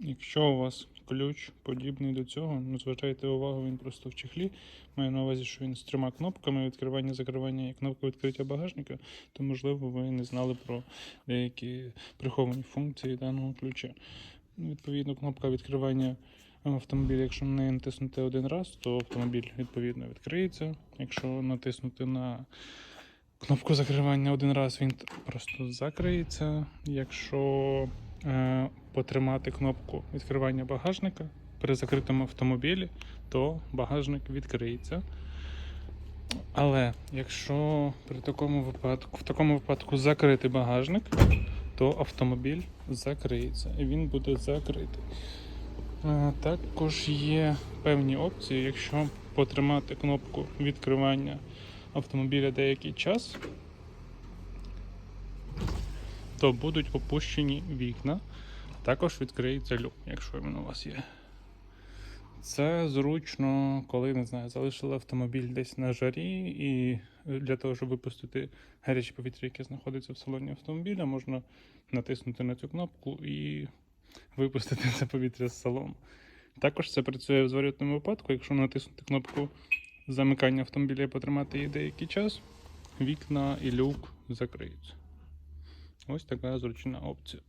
Якщо у вас ключ подібний до цього, ну звертайте увагу, він просто в чехлі. Маю на увазі, що він з трьома кнопками відкривання, закривання і кнопка відкриття багажника, то можливо ви не знали про деякі приховані функції даного ключа. Ну, Відповідно, кнопка відкривання автомобіля, якщо на неї натиснути один раз, то автомобіль відповідно відкриється. Якщо натиснути на кнопку закривання один раз, він просто закриється. Якщо потримати кнопку відкривання багажника при закритому автомобілі, то багажник відкриється. Але якщо при такому випадку, в такому випадку закрити багажник, то автомобіль закриється і він буде закритий. Е, Також є певні опції, якщо потримати кнопку відкривання автомобіля деякий час, то будуть опущені вікна. Також відкриється люк, якщо він у вас є. Це зручно, коли не знаю, залишили автомобіль десь на жарі, і для того, щоб випустити гаряче повітря, яке знаходиться в салоні автомобіля, можна натиснути на цю кнопку і випустити це повітря з салону. Також це працює в зворотному випадку, якщо натиснути кнопку замикання автомобіля і потримати її деякий час, вікна і люк закриються. Ось така зручна опція.